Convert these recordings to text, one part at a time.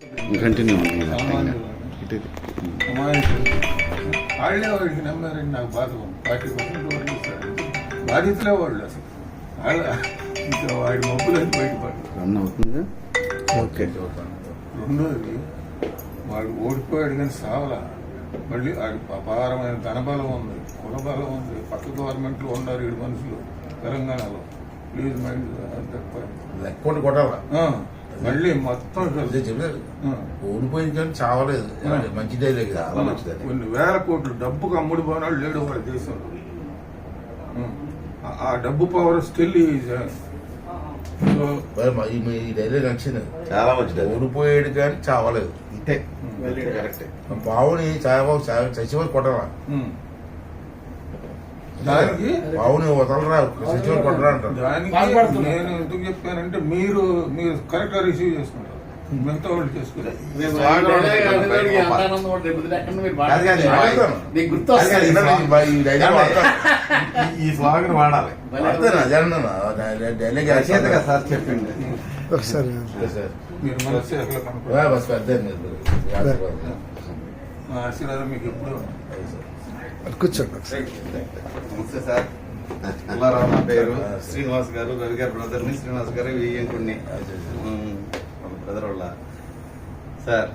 Continue వాళ్ళే వాడికి నమ్మారని నాకు బాధ ఉంది పార్టీ పర్సెంట్ ఓట్లు బాధితులే వాళ్ళు అసలు వాళ్ళ ఇంకా వాడి మబ్బులని బయటపడ్డారు రన్ అవుతుందిగా ఓకే రెండోది వాడు ఓడిపోయాడు కానీ సావలా. మళ్ళీ వాడి అపారమైన ధనబలం ఉంది కులబలం ఉంది. పక్క గవర్నమెంట్లో ఉన్నారు ఏడు మనుషులు తెలంగాణలో. ప్లీజ్ మైండ్ లెక్కోటి కొట్టాల? మళ్ళీ మొత్తం అదే ఆ, ఓడిపోయింది కానీ చావలేదు. మంచి డైలాగ్ చాలా మంచిది కొన్ని వేల కోట్లు డబ్బుకు అమ్ముడు పోనాడు లేడు వాడి దేశంలో. ఆ- డబ్బు పవర్ స్టిల్ సో మరి మా- ఈ- డైలాగ్ నచ్చింది చాలా మంచిది. ఓడిపోయాడు కానీ చావలేదు. ఇంతే. కరెక్టే పావుని చావ చచ్చిపోయి కొట్టాల ఉం. దానికి పావుని వదలరా కొట్టరా అంటారు. దానికి నేను ఎందుకు చెప్పానంటే మీరు మీరు కరెక్ట్గా రిసీవ్ చేసుకుంటారు. మిగతా వాళ్ళు చేసుకుంటారు. ఈ- స్లాగన్ వాడాలి. వాడతాను, అదే అన్నాను. ఆ డై- డైలాగ్ రచయితగా వేస్తాను. సార్ చెప్పింది. ఒకసారి. సరే, సరే. మీరు మనసు ఏం లేదు. ఆశీర్వాదం. మీకు ఎప్పుడు. కూర్చోండి ఒకసారి. నమస్తే సార్. పుల్లారావు నా పేరు. శ్రీనివాస్ గారు రవి గారి బ్రదర్ని శ్రీనివాస్ గారు వెయ్యంకుడిని వాళ్ళ బ్రదర్ వాళ్ళ. సార్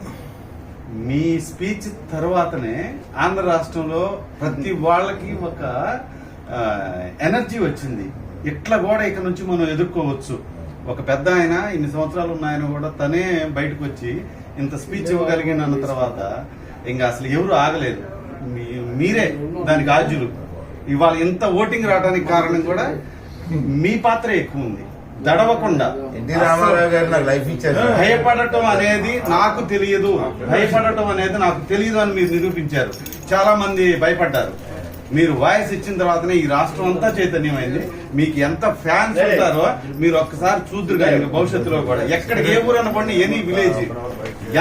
మీ స్పీచ్ తర్వాతనే ఆంధ్ర రాష్ట్రంలో ప్రతి వాళ్ళకి ఒక ఎనర్జీ వచ్చింది. ఇట్లా కూడా ఇక నుంచి మనం ఎదుర్కోవచ్చు. ఒక పెద్ద ఆయన ఇన్ని సంవత్సరాలు ఉన్న ఆయన కూడా తనే బయటకు వచ్చి ఇంత స్పీచ్ ఇవ్వగలిగిన తర్వాత ఇంకా అసలు ఎవరు ఆగలేదు. మీరే దానికి ఆద్యులు ఇవాళ ఇంత ఓటింగ్ రావడానికి కారణం కూడా మీ పాత్ర ఎక్కువ ఉంది. దడవకుండా. భయపడటం అనేది నాకు తెలియదు. భయపడటం అనేది నాకు తెలియదు అని మీరు నిరూపించారు. చాలా మంది భయపడ్డారు. మీరు వాయిస్ ఇచ్చిన తర్వాతనే ఈ రాష్ట్రం అంతా చైతన్యమైంది. మీకు ఎంత ఫ్యాన్స్ ఉంటారో మీరు ఒక్కసారి చూద్దరు కానీ భవిష్యత్తులో కూడా. ఎక్కడికి ఏ ఊరు అనుకోండి ఎనీ విలేజ్.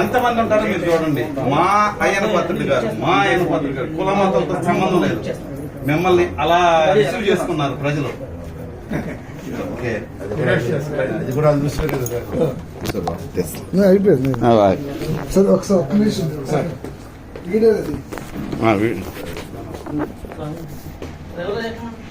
ఎంతమంది ఉంటారో మీరు చూడండి. మా అయ్యన పత్రుడు గారు మా అయ్యన పత్రుడు గారు కుల మతంతో సంబంధం లేదు. మిమ్మల్ని అలా రిసీవ్ చేసుకున్నారు ప్రజలు. అయిపోయింది. ఒకసారి ఒక్క నిమిషం. సార్ వీడియో అది ఎవరు